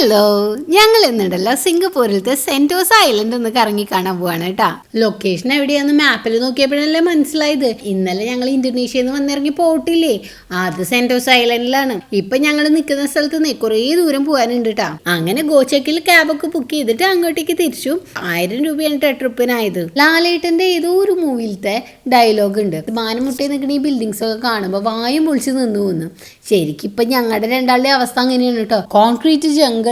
Hello ഞങ്ങൾ ഇന്നുണ്ടല്ലോ സിംഗപ്പൂരിലത്തെ സെന്റോസ് island ഒന്ന് കറങ്ങി കാണാൻ പോവാണ് കേട്ടാ. ലൊക്കേഷൻ എവിടെയാന്ന് മാപ്പിൽ നോക്കിയപ്പോഴല്ലേ മനസ്സിലായത്. ഇന്നലെ ഞങ്ങൾ ഇന്തോനേഷ്യയിൽ നിന്ന് വന്നിറങ്ങി പോയിട്ടില്ലേ? അത് സെന്റോസ് ഐലൻഡിലാണ്. ഇപ്പൊ ഞങ്ങൾ നിൽക്കുന്ന സ്ഥലത്ത് നിന്ന് കുറേ ദൂരം പോകാനുണ്ട് കേട്ടാ. അങ്ങനെ ഗോചക്കിൽ ക്യാബൊക്കെ ബുക്ക് ചെയ്തിട്ട് അങ്ങോട്ടേക്ക് തിരിച്ചു. ആയിരം രൂപയാണ് ട്രിപ്പിനായത്. ലാലേട്ടന്റെ ഏതോ ഒരു മൂവിയിലത്തെ ഡയലോഗ് ഉണ്ട്. മാനം മുട്ടി നിൽക്കുന്ന ഈ ബിൽഡിങ്സ് ഒക്കെ കാണുമ്പോൾ വായും പൊളിച്ച് നിന്ന് പോകുന്നു ശരിക്കും ഇപ്പൊ ഞങ്ങളുടെ രണ്ടാളുടെ അവസ്ഥ അങ്ങനെയാണ് കേട്ടോ. കോൺക്രീറ്റ്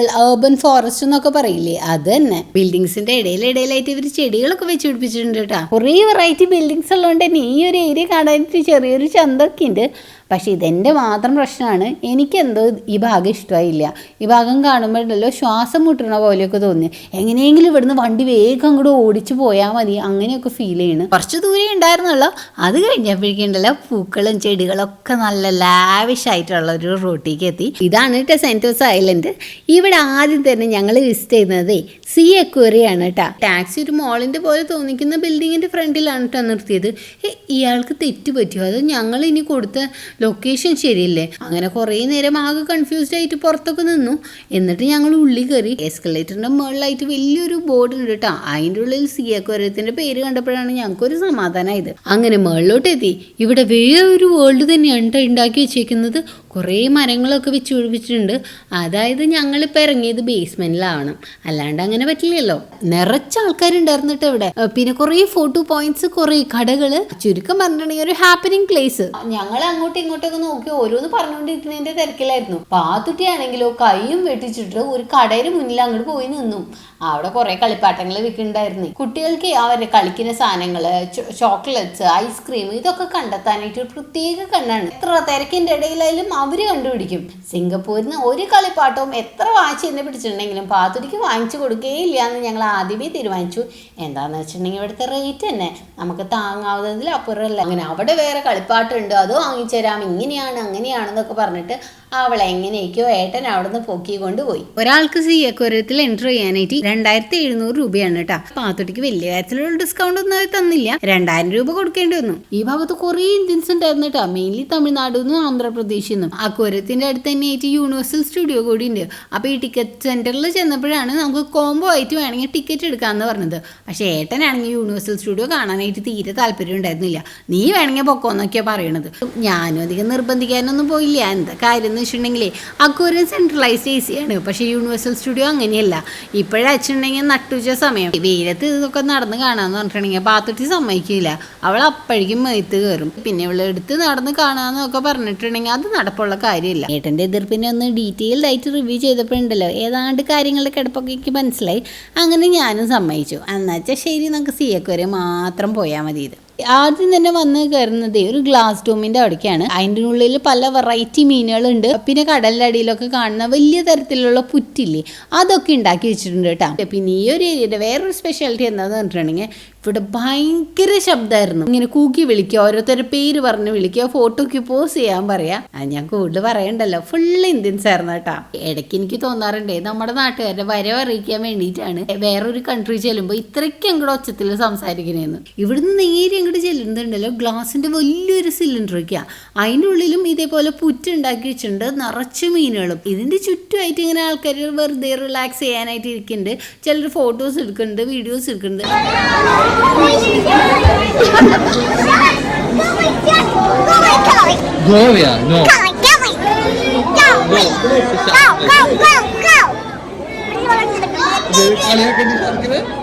അർബൻ ഫോറസ്റ്റ് എന്നൊക്കെ പറയില്ലേ? അത് തന്നെ ബിൽഡിങ്സിന്റെ ഇടയിൽ ഇടയിലായിട്ട് ഇവർ ചെടികളൊക്കെ വെച്ച് പിടിപ്പിച്ചിട്ടുണ്ട് കേട്ടോ. കുറേ വെറൈറ്റി ബിൽഡിങ്സ് ഉള്ളതുകൊണ്ട് തന്നെ ഈ ഒരു ഏരിയ കാണാനായിട്ട് ചെറിയൊരു ചന്തൊക്കെ ഉണ്ട്. പക്ഷേ ഇതെന്റെ മാത്രം പ്രശ്നമാണ്. എനിക്കെന്തോ ഈ ഭാഗം ഇഷ്ടമായില്ല. ഈ ഭാഗം കാണുമ്പോഴല്ലോ ശ്വാസം മുട്ടണ പോലെയൊക്കെ തോന്നി എങ്ങനെയെങ്കിലും ഇവിടുന്ന് വണ്ടി വേഗം അങ്ങോട്ട് ഓടിച്ചു പോയാൽ മതി. അങ്ങനെയൊക്കെ ഫീൽ ചെയ്യണം. കുറച്ച് ദൂരെ ഉണ്ടായിരുന്നല്ലോ അത് കഴിഞ്ഞപ്പോഴേക്കുണ്ടല്ലോ പൂക്കളും ചെടികളൊക്കെ നല്ല ലാവിഷ് ആയിട്ടുള്ള ഒരു റൂട്ടിലേക്ക് എത്തി. ഇതാണ് സെന്റോസ് ഐലൻഡ് ഇവിടെ ആദ്യം തന്നെ ഞങ്ങൾ വിസിറ്റ് ചെയ്യുന്നത് സി എക്വറിയാണ് കേട്ടോ. ടാക്സി ഒരു മോളിന്റെ പോലെ തോന്നിക്കുന്ന ബിൽഡിങ്ങിന്റെ ഫ്രണ്ടിലാണ് കേട്ടോ നിർത്തിയത്. ഇയാൾക്ക് തെറ്റ് പറ്റിയോ? അത് ഞങ്ങൾ ഇനി കൊടുത്ത ലൊക്കേഷൻ ശരിയല്ലേ? അങ്ങനെ കുറേ നേരം ആകെ കൺഫ്യൂസ്ഡ് ആയിട്ട് പുറത്തൊക്കെ നിന്നു. എന്നിട്ട് ഞങ്ങൾ ഉള്ളിൽ കയറി. എസ്കലേറ്ററിന്റെ മുകളിലായിട്ട് വലിയൊരു ബോർഡ് ഉണ്ട് കേട്ടോ അതിന്റെ ഉള്ളിൽ സി എക്വറിയത്തിന്റെ പേര് കണ്ടപ്പോഴാണ് ഞങ്ങൾക്കൊരു സമാധാനമായത് അങ്ങനെ മുകളിലോട്ട് എത്തി ഇവിടെ വേറൊരു വേൾഡ് തന്നെയാണ് ഉണ്ടാക്കി വെച്ചേക്കുന്നത്. കുറേ മരങ്ങളൊക്കെ വെച്ച് പിടിപ്പിച്ചിട്ടുണ്ട് അതായത് ഞങ്ങളിപ്പോൾ ഇറങ്ങിയത് ബേസ്മെന്റിലാവണം അല്ലാണ്ട് അങ്ങനെ പറ്റില്ലല്ലോ. നിറച്ച ആൾക്കാരുണ്ടായിരുന്നിട്ട് ഇവിടെ. പിന്നെ കുറേ ഫോട്ടോ പോയിന്റ്സ് കുറേ കടകൾ ചുരുക്കം പറഞ്ഞിട്ടുണ്ടെങ്കിൽ ഒരു ഹാപ്പനിങ് പ്ലേസ് ഞങ്ങൾ അങ്ങോട്ടും ഇങ്ങോട്ടൊക്കെ നോക്കി ഓരോന്ന് പറഞ്ഞുകൊണ്ടിരിക്കുന്നതിന്റെ തിരക്കിലായിരുന്നു. പാത്തുട്ടിയാണെങ്കിലോ കൈയും വെട്ടിച്ചിട്ട് ഒരു കടയുടെ മുന്നിൽ അങ്ങോട്ട് പോയി നിന്നു. അവിടെ കുറെ കളിപ്പാട്ടങ്ങൾ വിൽക്കുന്നുണ്ടായിരുന്നു കുട്ടികൾക്ക് അവർ കളിക്കുന്ന സാധനങ്ങൾ ചോക്ലേറ്റ്സ് ഐസ്ക്രീം ഇതൊക്കെ കണ്ടെത്താനായിട്ട് ഒരു പ്രത്യേക കണ്ണാണ്. എത്ര തിരക്കിന്റെ ഇടയിലായാലും അവർ കണ്ടുപിടിക്കും. സിംഗപ്പൂരിന് ഒരു കളിപ്പാട്ടവും എത്ര വാങ്ങിച്ച് എന്നെ പിടിച്ചിട്ടുണ്ടെങ്കിലും പാത്തുരിക്ക് വാങ്ങിച്ചു കൊടുക്കുകയില്ല എന്ന് ഞങ്ങൾ ആദ്യമേ തീരുമാനിച്ചു. എന്താണെന്ന് വെച്ചിട്ടുണ്ടെങ്കിൽ ഇവിടുത്തെ റേറ്റ് തന്നെ. നമുക്ക് താങ്ങാവുന്നതിൽ അപ്പുറമല്ല. അങ്ങനെ അവിടെ വേറെ കളിപ്പാട്ടുണ്ട്. അത് വാങ്ങിച്ചു തരാം. ഇങ്ങനെയാണ് അങ്ങനെയാണെന്നൊക്കെ പറഞ്ഞിട്ട് അവളെ എങ്ങനെയൊക്കെയോ ഏട്ടൻ അവിടെ നിന്ന് പൊക്കി കൊണ്ടുപോയി. ഒരാൾക്ക് സി അക്വരത്തിൽ എൻട്രി ചെയ്യാനായിട്ട് രണ്ടായിരത്തി എഴുന്നൂറ് രൂപയാണ് കേട്ടോ പാത്തുട്ടിക്ക് വലിയ കാര്യത്തിലുള്ള ഡിസ്കൗണ്ട് ഒന്നും അവർ തന്നില്ല. രണ്ടായിരം രൂപ കൊടുക്കേണ്ടി വന്നു. ഈ ഭാഗത്ത് കുറെ ഇന്ത്യൻസ് ഉണ്ടായിരുന്നു കേട്ടോ മെയിൻലി തമിഴ്നാട് നിന്നും ആന്ധ്രാപ്രദേശിൽ നിന്നും. അക്വരത്തിന്റെ അടുത്ത് തന്നെ ആയിട്ട് യൂണിവേഴ്സൽ സ്റ്റുഡിയോ കൂടി ഉണ്ട്. അപ്പോൾ ഈ ടിക്കറ്റ് സെന്ററിൽ ചെന്നപ്പോഴാണ് നമുക്ക് കോംബോ ആയിട്ട് വേണമെങ്കിൽ ടിക്കറ്റ് എടുക്കാന്ന് പറഞ്ഞത്. പക്ഷേ ഏട്ടനാണെങ്കിൽ യൂണിവേഴ്സൽ സ്റ്റുഡിയോ കാണാനായിട്ട് തീരെ താല്പര്യം ഉണ്ടായിരുന്നില്ല. നീ വേണമെങ്കിൽ പൊക്കോന്നൊക്കെയാണ് പറയണത്. ഞാനും അധികം നിർബന്ധിക്കാനൊന്നും പോയില്ല. എന്താ കാര്യം എന്ന് വെച്ചിട്ടുണ്ടെങ്കിലേ അക്വറിയം സെൻട്രലൈസ്ഡ് എ സിയാണ് പക്ഷേ യൂണിവേഴ്സൽ സ്റ്റുഡിയോ അങ്ങനെയല്ല. ഇപ്പോഴച്ചുണ്ടെങ്കിൽ നട്ടുച്ച സമയം. വെയിലത്ത് ഇതൊക്കെ നടന്ന് കാണാന്ന് പറഞ്ഞിട്ടുണ്ടെങ്കിൽ പാത്തുട്ടി സമ്മതിക്കില്ല. അവൾ അപ്പോഴേക്കും മേത്ത് കയറും. പിന്നെ ഇവൾ എടുത്ത് നടന്ന് കാണാന്നൊക്കെ പറഞ്ഞിട്ടുണ്ടെങ്കിൽ അത് നടപ്പുള്ള കാര്യമില്ല. ഏട്ടന്റെ എതിർപ്പിനെ ഒന്ന് ഡീറ്റെയിൽഡ് ആയിട്ട് റിവ്യൂ ചെയ്തപ്പോഴുണ്ടല്ലോ ഏതാണ്ട് കാര്യങ്ങളുടെ കിടപ്പൊക്കെ എനിക്ക് മനസ്സിലായി. അങ്ങനെ ഞാനും സമ്മതിച്ചു. എന്നുവെച്ചാൽ ശരി നമുക്ക് സി വരെ മാത്രം പോയാൽ മതി ഇത് ആദ്യം തന്നെ വന്ന് കയറുന്നത് ഒരു ഗ്ലാസ് ഡോമിന്റെ അവിടേക്കാണ്. അതിന്റെ ഉള്ളിൽ പല വെറൈറ്റി മീനുകളുണ്ട്. പിന്നെ കടലിന്റെ അടിയിലൊക്കെ കാണുന്ന വലിയ തരത്തിലുള്ള പുറ്റില്ലേ അതൊക്കെ ഉണ്ടാക്കി വെച്ചിട്ടുണ്ട് കേട്ടോ. പിന്നെ ഈ ഒരു ഏരിയയുടെ വേറൊരു സ്പെഷ്യാലിറ്റി എന്താണെന്ന് പറഞ്ഞിട്ടുണ്ടെങ്കിൽ ഇവിടെ ഭയങ്കര ശബ്ദമായിരുന്നു ഇങ്ങനെ കൂക്കി വിളിക്കുക ഓരോരുത്തരുടെ പേര് പറഞ്ഞ് വിളിക്കുക ഫോട്ടോക്ക് പോസ് ചെയ്യാൻ പറയാ. ഞാൻ കൂടുതൽ പറയണ്ടല്ലോ. ഫുൾ ഇന്ത്യൻസ് ആയിരുന്നു കേട്ടാ. ഇടയ്ക്ക് എനിക്ക് തോന്നാറുണ്ട് നമ്മുടെ നാട്ടുകാരുടെ വരവ് അറിയിക്കാൻ വേണ്ടിയിട്ടാണ്. വേറൊരു കൺട്രി ചെല്ലുമ്പോൾ ഇത്രയ്ക്ക് അങ്ങോട്ട് ഒച്ചത്തിൽ സംസാരിക്കണേന്ന് ഇവിടുന്ന് നേരെ അങ്ങോട്ട് ചെല്ലുന്നുണ്ടല്ലോ. ഗ്ലാസിന്റെ വലിയൊരു സിലിണ്ടർ ഒക്കെയാ. അതിന്റെ ഉള്ളിലും ഇതേപോലെ പുറ്റ് ഉണ്ടാക്കി വെച്ചിട്ടുണ്ട്. നിറച്ച് മീനുകളും. ഇതിന്റെ ചുറ്റുമായിട്ട് ഇങ്ങനെ ആൾക്കാർ വെറുതെ റിലാക്സ് ചെയ്യാനായിട്ട് ഇരിക്കുന്നുണ്ട്. ചിലർ ഫോട്ടോസ് എടുക്കുന്നുണ്ട് വീഡിയോസ് എടുക്കുന്നുണ്ട്. Gloria, no. Going. Go, go, go, go, go.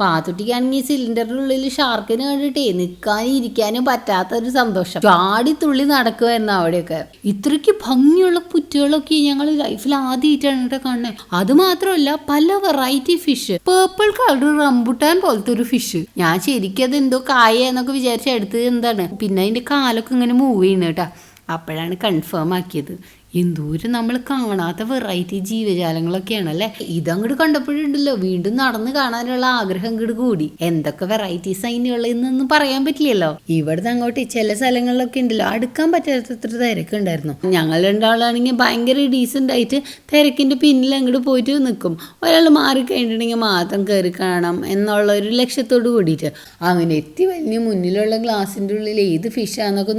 പാത്തുട്ടിക്കാണെങ്കിൽ സിലിണ്ടറിന്റെ ഉള്ളിൽ ഷാർക്കിന് കണ്ടിട്ടേ നിൽക്കാനും ഇരിക്കാനും പറ്റാത്ത ഒരു സന്തോഷം. ചാടി തുള്ളി നടക്കുമായിരുന്നു അവിടെയൊക്കെ. ഇത്രയ്ക്ക് ഭംഗിയുള്ള പുറ്റുകളൊക്കെ ഞങ്ങൾ ലൈഫിൽ ആദ്യമായിട്ടാണ് കേട്ടോ കാണുന്നത് അത് മാത്രമല്ല പല variety fish purple colour rambutan പോലത്തെ ഒരു ഫിഷ് ഞാൻ ശരിക്കും അത് എന്തോ കായ എന്നൊക്കെ വിചാരിച്ച് എടുത്തത് എന്താണ്? പിന്നെ അതിന്റെ കാലൊക്കെ ഇങ്ങനെ മൂവ് ചെയ്യുന്നു കേട്ടോ. അപ്പോഴാണ് കൺഫേം ആക്കിയത്. എന്തോരം നമ്മൾ കാണാത്ത വെറൈറ്റി ജീവജാലങ്ങളൊക്കെയാണ് ജീവജാലങ്ങളൊക്കെയാണല്ലേ? ഇതങ്ങോട്ട് കണ്ടപ്പോഴുണ്ടല്ലോ വീണ്ടും നടന്ന് കാണാനുള്ള ആഗ്രഹം ഇങ്ങോട്ട് കൂടി. എന്തൊക്കെ വെറൈറ്റീസ് അതിനുള്ളതെന്നൊന്നും പറയാൻ പറ്റില്ലല്ലോ. ഇവിടുന്ന് അങ്ങോട്ട് ചില സ്ഥലങ്ങളിലൊക്കെ ഉണ്ടല്ലോ അടുക്കാൻ പറ്റാത്തത്ര തിരക്കുണ്ടായിരുന്നു ഞങ്ങൾ രണ്ടാളാണെങ്കിൽ ഭയങ്കര ഡീസന്റ് ആയിട്ട് തിരക്കിന്റെ പിന്നിൽ അങ്ങോട്ട് പോയിട്ട് നിൽക്കും ഒരാൾ മാറി കഴിഞ്ഞിട്ടുണ്ടെങ്കിൽ മാത്രം കയറി കാണാം എന്നുള്ള ഒരു ലക്ഷ്യത്തോട് കൂടിയിട്ട്. അങ്ങനെ എത്തി വലിയ മുന്നിലുള്ള ഗ്ലാസിന്റെ ഉള്ളിൽ ഏത് ഫിഷാന്നൊക്കെ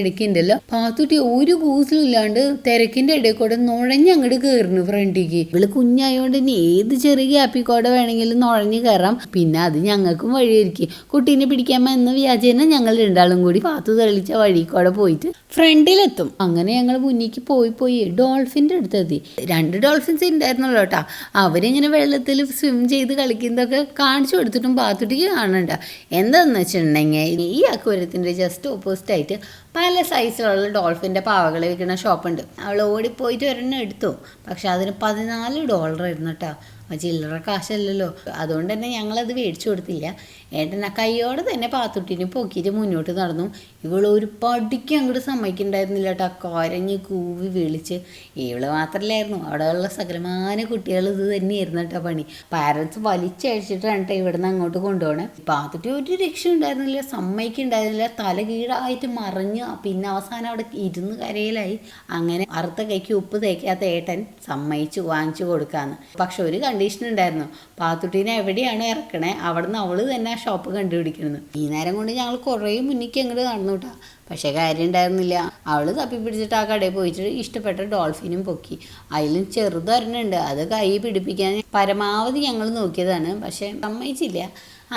ഇടയ്ക്ക് ഉണ്ടല്ലോ പാത്തുട്ടി ഒരു കൂസിലും ഇല്ലാണ്ട് തിരക്കിന്റെ ഇടയിൽ കൂടെ നുഴഞ്ഞ് അങ്ങോട്ട് കയറുന്നു ഫ്രണ്ടിക്ക് ഇവൾ കുഞ്ഞായോണ്ട് ഇനി ഏത് ചെറിയ ഗ്യാപ്പിൽ കൂടെ വേണമെങ്കിലും നുഴഞ്ഞ് കയറാം പിന്നെ അത് ഞങ്ങൾക്കും വഴിയൊരുക്കി കുട്ടീനെ പിടിക്കാൻ എന്ന വ്യാജേന ഞങ്ങൾ രണ്ടാളും കൂടി പാത്തു തെളിച്ച വഴി കൂടെ പോയിട്ട് ഫ്രണ്ടിലെത്തും അങ്ങനെ ഞങ്ങൾ മുന്നിക്ക് പോയി പോയി ഡോൾഫിന്റെ അടുത്തെത്തി രണ്ട് ഡോൾഫിൻസ് ഉണ്ടായിരുന്നല്ലോ കേട്ടോ. അവരിങ്ങനെ വെള്ളത്തിൽ സ്വിം ചെയ്ത് കളിക്കുന്നതൊക്കെ കാണിച്ചു കൊടുത്തിട്ടും പാത്തുട്ടിക്ക് കാണണ്ട. എന്താണെന്ന് വെച്ചിട്ടുണ്ടെങ്കിൽ ഈ അക്വരത്തിന്റെ ജസ്റ്റ് ഓപ്പോസിറ്റ് ആയിട്ട് പല സൈസിലുള്ള ഡോൾഫിന്റെ പാവകൾ വിൽക്കുന്ന ഷോപ്പുണ്ട്. അവൾ ഓടിപ്പോയിട്ട് ഒരെണ്ണം എടുത്തു. പക്ഷെ അതിന് പതിനാല് ഡോളർ ഇരുന്നിട്ടാണ് ചില്ലറ കാശല്ലല്ലോ. അതുകൊണ്ട് തന്നെ ഞങ്ങളത് മേടിച്ചു കൊടുത്തില്ല. ഏട്ടൻ ആ കൈയോടെ തന്നെ പാത്തുട്ടിനെ പൊക്കിയിട്ട് മുന്നോട്ട് നടന്നു. ഇവൾ ഒരു പടിക്ക് അങ്ങോട്ട് സമ്മതിക്കുന്നുണ്ടായിരുന്നില്ല കേട്ടോ കൊരഞ്ഞ് കൂവി വിളിച്ച്. ഇവൾ മാത്രമല്ലായിരുന്നു അവിടെയുള്ള സകലമാന കുട്ടികൾ ഇത് തന്നെയായിരുന്നു കേട്ടോ പണി. പാരൻസ് വലിച്ചഴിച്ചിട്ടാണ് കേട്ടോ ഇവിടുന്ന് അങ്ങോട്ട് കൊണ്ടുപോകണേ പാത്തുട്ടി ഒരു രക്ഷ ഉണ്ടായിരുന്നില്ല. സമ്മതിക്കുണ്ടായിരുന്നില്ല. തല കീഴായിട്ട് മറിഞ്ഞ് പിന്നെ അവസാനം അവിടെ ഇരുന്ന് കരയിലായി. അങ്ങനെ അറുത്ത കൈക്ക് ഉപ്പ് തേക്കാത്ത ഏട്ടൻ സമ്മതിച്ചു വാങ്ങിച്ചു കൊടുക്കാന്ന്. പക്ഷെ ഒരു കണ്ടീഷൻ ഉണ്ടായിരുന്നു. പാത്തുട്ടീനെ എവിടെയാണ് ഇറക്കണേ? അവിടുന്ന് അവൾ തന്നെ ഷോപ്പ് കണ്ടുപിടിക്കണമെന്ന് ഈ നേരം കൊണ്ട് ഞങ്ങൾ കുറേ മുന്നിക്ക് അങ്ങോട്ട് നടന്നു കേട്ടാ പക്ഷെ കാര്യം ഉണ്ടായിരുന്നില്ല. അവൾ തപ്പി പിടിച്ചിട്ട് ആ കടയിൽ പോയിട്ട് ഇഷ്ടപ്പെട്ട ഡോൾഫിനും പൊക്കി. അതിലും ചെറുതൊരെണ്ണുണ്ട്. അത് കൈ പിടിപ്പിക്കാൻ പരമാവധി ഞങ്ങൾ നോക്കിയതാണ്. പക്ഷെ സമ്മതിച്ചില്ല.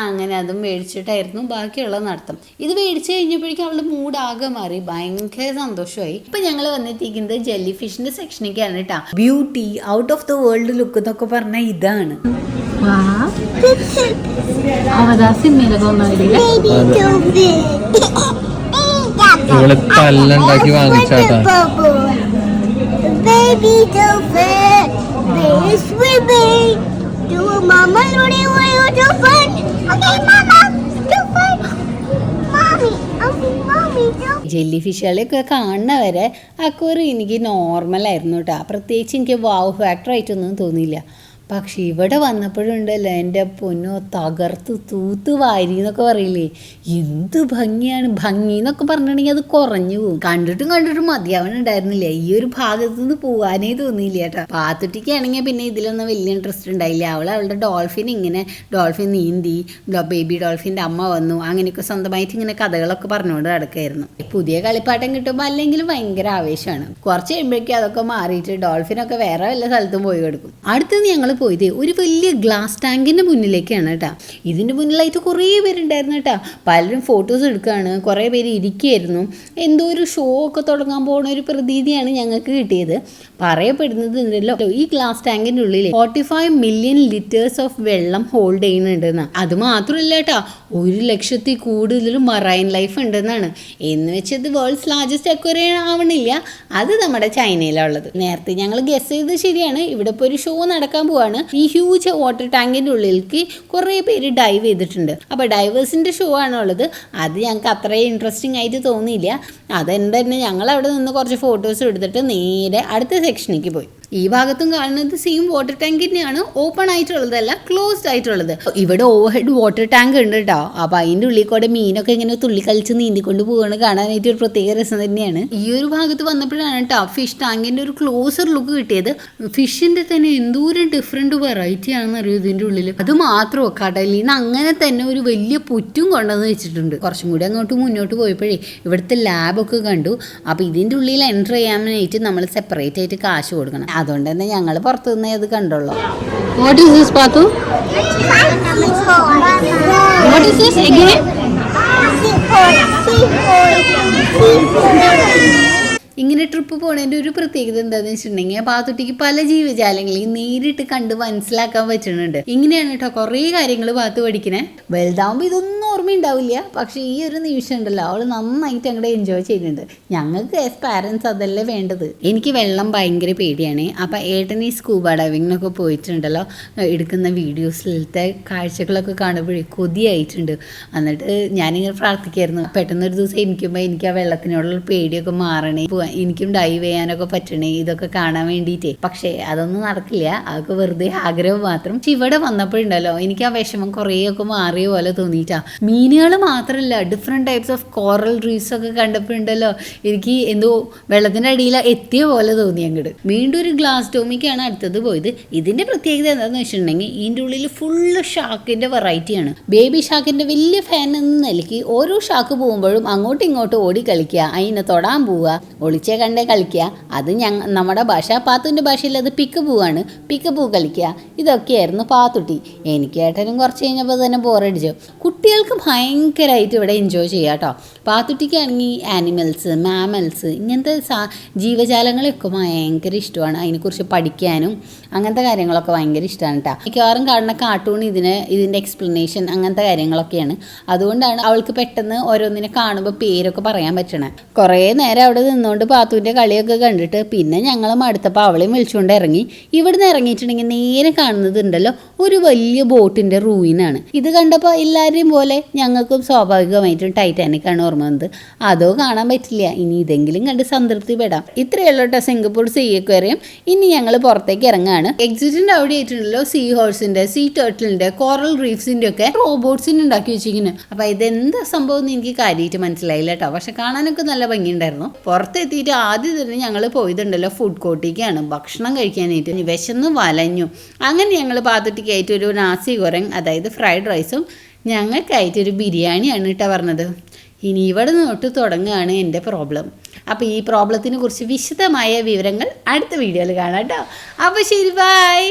അങ്ങനെ അതും മേടിച്ചിട്ടായിരുന്നു ബാക്കിയുള്ള നടത്തം. ഇത് മേടിച്ചു കഴിഞ്ഞപ്പോഴേക്കും അവളുടെ മൂഡ് മാറി. ഭയങ്കര സന്തോഷമായി. ഇപ്പൊ ഞങ്ങൾ വന്നെത്തിക്കുന്നത് ജെല്ലി ഫിഷിന്റെ സെക്ഷനിലേക്കാണ് കേട്ടോ beauty out of the world look എന്നൊക്കെ പറഞ്ഞ ഇതാണ്. അതെ. ഇവൾ ഇവൾ തല്ലുണ്ടാക്കി വാങ്ങിച്ചാട്ടാ. Baby dolphin, baby swimming. Do a mama Lodi will do fun. Okay, mama, do fun. Mommy, okay, mommy, do. Jelly ഫിഷുകളെയൊക്കെ കാണുന്നവരെ അക്വറി എനിക്ക് നോർമലായിരുന്നു കേട്ടോ പ്രത്യേകിച്ച് എനിക്ക് വാവ് ഫാക്ടർ ആയിട്ടൊന്നും തോന്നിയില്ല പക്ഷെ ഇവിടെ വന്നപ്പോഴുണ്ടല്ലോ എന്റെ പൊന്നോ തകർത്ത് തൂത്ത് വാരി എന്നൊക്കെ പറയില്ലേ? എന്ത് ഭംഗിയാണ് ഭംഗി എന്നൊക്കെ പറഞ്ഞിട്ടുണ്ടെങ്കിൽ അത് കുറഞ്ഞു പോകും കണ്ടിട്ടും കണ്ടിട്ടും മതിയാവണുണ്ടായിരുന്നില്ല ഈ ഒരു ഭാഗത്തു നിന്ന് പോകാനേ തോന്നിയില്ല കേട്ടോ. പാത്തുട്ടിക്കാണെങ്കിൽ പിന്നെ ഇതിലൊന്നും വലിയ ഇൻട്രസ്റ്റ് ഉണ്ടായില്ല. അവൾ അവളുടെ ഡോൾഫിൻ ഇങ്ങനെ ഡോൾഫിൻ നീന്തി ബേബി ഡോൾഫിന്റെ അമ്മ വന്നു അങ്ങനെയൊക്കെ സ്വന്തമായിട്ട് ഇങ്ങനെ കഥകളൊക്കെ പറഞ്ഞുകൊണ്ട് നടക്കായിരുന്നു. പുതിയ കളിപ്പാട്ടം കിട്ടുമ്പോൾ അല്ലെങ്കിലും ഭയങ്കര ആവേശമാണ്. കുറച്ച് കഴിയുമ്പോഴേക്കും അതൊക്കെ മാറിയിട്ട് ഡോൾഫിനൊക്കെ വേറെ വല്ല സ്ഥലത്തും പോയി കൊടുക്കും. അടുത്തുനിന്ന് ഞങ്ങൾ പോയത് ഒരു വലിയ ഗ്ലാസ് ടാങ്കിന്റെ മുന്നിലേക്കാണ് കേട്ടോ. ഇതിന്റെ മുന്നിലായിട്ട് കുറേ പേരുണ്ടായിരുന്നു കേട്ടോ. പലരും ഫോട്ടോസ് എടുക്കുകയാണ് കുറേ പേര് ഇരിക്കുകയായിരുന്നു. എന്തോ ഒരു ഷോ ഒക്കെ തുടങ്ങാൻ പോകുന്ന ഒരു പ്രതീതിയാണ് ഞങ്ങൾക്ക് കിട്ടിയത്. പറയപ്പെടുന്നത് ഉണ്ടല്ലോ ഈ ഗ്ലാസ് ടാങ്കിന്റെ ഉള്ളിൽ forty five million litres of വെള്ളം ഹോൾഡ് ചെയ്യുന്നുണ്ടെന്ന്. അത് മാത്രമല്ല കേട്ടോ ഒരു ലക്ഷത്തിൽ കൂടുതൽ മറൈൻ ലൈഫ് ഉണ്ടെന്നാണ്. എന്ന് വെച്ചത് വേൾഡ്സ് ലാർജസ്റ്റ് അക്വറിയ ആവണില്ല. അത് നമ്മുടെ ചൈനയിലുള്ളത്. നേരത്തെ ഞങ്ങൾ ഗസ് ചെയ്ത് ശരിയാണ്. ഇവിടെ ഇപ്പോൾ ഒരു ഷോ നടക്കാൻ പോവാണ്. ഈ ഹ്യൂജ് വാട്ടർ ടാങ്കിന്റെ ഉള്ളിലേക്ക് കുറേ പേര് ഡൈവ് ചെയ്തിട്ടുണ്ട്. അപ്പോൾ ഡൈവേഴ്സിന്റെ ഷോ ആണുള്ളത്. അത് ഞങ്ങൾക്ക് അത്രയും ഇൻട്രസ്റ്റിംഗ് ആയിട്ട് തോന്നിയില്ല. അതെന്താ ഞങ്ങൾ അവിടെ നിന്ന് കുറച്ച് ഫോട്ടോസ് എടുത്തിട്ട് നേരെ അടുത്ത സെക്ഷനിലേക്ക് പോയി. ഈ ഭാഗത്തും കാണുന്നത് സെയിം വാട്ടർ ടാങ്ക് തന്നെയാണ്. ഓപ്പൺ ആയിട്ടുള്ളതല്ല ക്ലോസ്ഡ് ആയിട്ടുള്ളത്. ഇവിടെ ഓവർ ഹെഡ് വാട്ടർ ടാങ്ക് ഉണ്ട് കേട്ടോ അപ്പോൾ അതിന്റെ ഉള്ളിൽ കൂടെ മീനൊക്കെ ഇങ്ങനെ തുള്ളി കളിച്ച് നീന്തിക്കൊണ്ട് പോവുകയാണ് കാണാനായിട്ട് ഒരു പ്രത്യേക രസം തന്നെയാണ്. ഈ ഒരു ഭാഗത്ത് വന്നപ്പോഴാണ് കേട്ടോ ഫിഷ് ടാങ്കിന്റെ ഒരു ക്ലോസർ ലുക്ക് കിട്ടിയത്. ഫിഷിന്റെ തന്നെ എന്തോരം ഡിഫറെന്റ് വെറൈറ്റി ആണെന്ന് അറിയൂ ഇതിന്റെ ഉള്ളിൽ അത് മാത്രമോ കടലിൽ നിന്ന് അങ്ങനെ തന്നെ ഒരു വലിയ പുറ്റും കൊണ്ടുവന്ന് വെച്ചിട്ടുണ്ട്. കുറച്ചും കൂടി അങ്ങോട്ട് മുന്നോട്ട് പോയപ്പോഴേ ഇവിടുത്തെ ലാബൊക്കെ കണ്ടു. അപ്പോൾ ഇതിന്റെ ഉള്ളിൽ എന്റർ ചെയ്യാനായിട്ട് നമ്മൾ സെപ്പറേറ്റ് ആയിട്ട് കാശ് കൊടുക്കണം. അതുകൊണ്ട് തന്നെ ഞങ്ങൾ പുറത്തു നിന്നേ ഇത് കണ്ടുള്ളൂ what is this Pathu. What is this seafood. ഇങ്ങനെ ട്രിപ്പ് പോണതിന്റെ ഒരു പ്രത്യേകത എന്താണെന്ന് വെച്ചിട്ടുണ്ടെങ്കിൽ പാത്തുട്ടിക്ക് പല ജീവജാലങ്ങളെയും നേരിട്ട് കണ്ട് മനസ്സിലാക്കാൻ പറ്റുന്നുണ്ട്. ഇങ്ങനെയാണ് കേട്ടോ കുറേ കാര്യങ്ങൾ പാത്തു പഠിക്കണേ. വലുതാവുമ്പോൾ ഇതൊന്നും ഓർമ്മയുണ്ടാവില്ല. പക്ഷേ ഈ ഒരു നിമിഷം ഉണ്ടല്ലോ അവൾ നന്നായിട്ട് അങ്ങോട്ട് എൻജോയ് ചെയ്യുന്നുണ്ട്. ഞങ്ങൾക്ക് ആസ് പാരൻസ് അതല്ലേ വേണ്ടത്. എനിക്ക് വെള്ളം ഭയങ്കര പേടിയാണ്. അപ്പം ഏട്ടൻ ഈ സ്കൂബ ഡൈവിങ്ങിനൊക്കെ പോയിട്ടുണ്ടല്ലോ എടുക്കുന്ന വീഡിയോസിലത്തെ കാഴ്ചകളൊക്കെ കാണുമ്പോഴേ കൊതിയായിട്ടുണ്ട്. എന്നിട്ട് ഞാനിങ്ങനെ പ്രാർത്ഥിക്കായിരുന്നു. പെട്ടെന്നൊരു ദിവസം എനിക്കുമ്പോൾ എനിക്ക് ആ വെള്ളത്തിനോടുള്ള പേടിയൊക്കെ മാറണേ എനിക്കും ഡൈവ് ചെയ്യാനൊക്കെ പറ്റണേ ഇതൊക്കെ കാണാൻ വേണ്ടിയിട്ടേ പക്ഷേ അതൊന്നും നടക്കില്ല. അതൊക്കെ വെറുതെ ആഗ്രഹം മാത്രം. പക്ഷെ ഇവിടെ വന്നപ്പോഴുണ്ടല്ലോ എനിക്ക് ആ വിഷമം കുറേയൊക്കെ മാറിയ പോലെ തോന്നിയിട്ടാ. മീനുകൾ മാത്രമല്ല different types of coral reefs ഒക്കെ കണ്ടപ്പോഴുണ്ടല്ലോ എനിക്ക് എന്തോ വെള്ളത്തിന്റെ അടിയിൽ എത്തിയ പോലെ തോന്നി അങ്ങോട്ട് വീണ്ടും ഒരു ഗ്ലാസ് ടോമിക്കാണ് അടുത്തത് പോയത്. ഇതിന്റെ പ്രത്യേകത എന്താണെന്ന് വെച്ചിട്ടുണ്ടെങ്കിൽ ഇതിന്റെ ഉള്ളിൽ ഫുള്ള് ഷാക്കിന്റെ വെറൈറ്റിയാണ് ബേബി ഷാക്കിന്റെ വലിയ ഫാൻ എന്ന നിലയ്ക്ക് ഓരോ ഷാക്ക് പോകുമ്പോഴും അങ്ങോട്ടും ഇങ്ങോട്ടും ഓടി കളിക്കുക അതിനെ തൊടാൻ പോവുക ഒളിച്ചേ കണ്ടേ കളിക്കുക. അത് ഞങ്ങ നമ്മുടെ ഭാഷ പാത്തുവിന്റെ ഭാഷയിൽ അത് പിക്ക് പൂവാണ് പിക്ക് പൂ കളിക്കുക. ഇതൊക്കെയായിരുന്നു പാത്തുട്ടി. എനിക്ക് ഏട്ടനും കുറച്ച് കഴിഞ്ഞപ്പോൾ തന്നെ ബോറടിച്ചു കുട്ടികൾക്ക് ഭയങ്കരമായിട്ട് ഇവിടെ എൻജോയ് ചെയ്യാം കേട്ടോ പാത്തുട്ടിക്കാണെങ്കിൽ ആനിമൽസ് മാമൽസ് ഇങ്ങനത്തെ സാ ജീവജാലങ്ങളെയൊക്കെ ഭയങ്കര ഇഷ്ടമാണ്. അതിനെക്കുറിച്ച് പഠിക്കാനും അങ്ങനത്തെ കാര്യങ്ങളൊക്കെ ഭയങ്കര ഇഷ്ടമാണ് കേട്ടോ മിക്കവാറും കാണുന്ന കാർട്ടൂൺ ഇതിന് ഇതിന്റെ എക്സ്പ്ലനേഷൻ അങ്ങനത്തെ കാര്യങ്ങളൊക്കെയാണ്. അതുകൊണ്ടാണ് അവൾക്ക് പെട്ടെന്ന് ഓരോന്നിനെ കാണുമ്പോൾ പേരൊക്കെ പറയാൻ പറ്റണേ. കുറേ നേരം അവിടെ നിന്നുകൊണ്ട് പാത്തുവിന്റെ കളിയൊക്കെ കണ്ടിട്ട് പിന്നെ ഞങ്ങൾ മടുത്തപ്പോൾ അവളെയും വിളിച്ചുകൊണ്ട് ഇറങ്ങി. ഇവിടുന്ന് ഇറങ്ങിയിട്ടുണ്ടെങ്കിൽ നേരെ കാണുന്നതുണ്ടല്ലോ ഒരു വലിയ ബോട്ടിന്റെ റൂയിനാണ്. ഇത് കണ്ടപ്പോൾ എല്ലാവരെയും പോലെ ഞങ്ങൾക്കും സ്വാഭാവികമായിട്ടും ടൈറ്റാനിക് ആണ് ഓർമ്മ വന്നത്. അതോ കാണാൻ പറ്റില്ല ഇനി ഇതെങ്കിലും കണ്ട് സംതൃപ്തി പെടാം കേട്ടോ സിംഗപ്പൂർ സീ അക്വേറിയം. ഇനി ഞങ്ങൾ പുറത്തേക്ക് ഇറങ്ങാണ്. എക്സിറ്റിന്റെ അവിടെ ആയിട്ടുണ്ടല്ലോ സീ ഹോഴ്സിന്റെ സീ ടേർട്ടിലിന്റെ കോറൽ റീഫ്സിന്റെ ഒക്കെ റോബോട്ട്സിന് ഉണ്ടാക്കി വെച്ചിരിക്കുന്നത് അപ്പോൾ ഇതെന്താ സംഭവം എന്ന് എനിക്ക് കാര്യമായിട്ട് മനസ്സിലായില്ല കേട്ടോ പക്ഷെ കാണാനൊക്കെ നല്ല ഭംഗിയുണ്ടായിരുന്നു. പുറത്തെത്തിയിട്ട് ആദ്യം തന്നെ ഞങ്ങൾ പോയതുണ്ടല്ലോ ഫുഡ് കോർട്ടിലേക്കാണ് ഭക്ഷണം കഴിക്കാനായിട്ട് വിശന്ന് വലഞ്ഞു. അങ്ങനെ ഞങ്ങൾ പാത്തുട്ടിക്കായിട്ട് ഒരു നാസി കുറങ് അതായത് ഫ്രൈഡ് റൈസും ഞങ്ങൾക്കായിട്ട് ഒരു ബിരിയാണിയാണ് കേട്ടോ പറഞ്ഞത്. ഇനി ഇവിടെ തൊട്ട് തുടങ്ങുകയാണ് എന്റെ പ്രോബ്ലം അപ്പോൾ ഈ പ്രോബ്ലത്തിനെ കുറിച്ച് വിശദമായ വിവരങ്ങൾ അടുത്ത വീഡിയോയിൽ കാണാം കേട്ടോ അപ്പോൾ ശരി ബൈ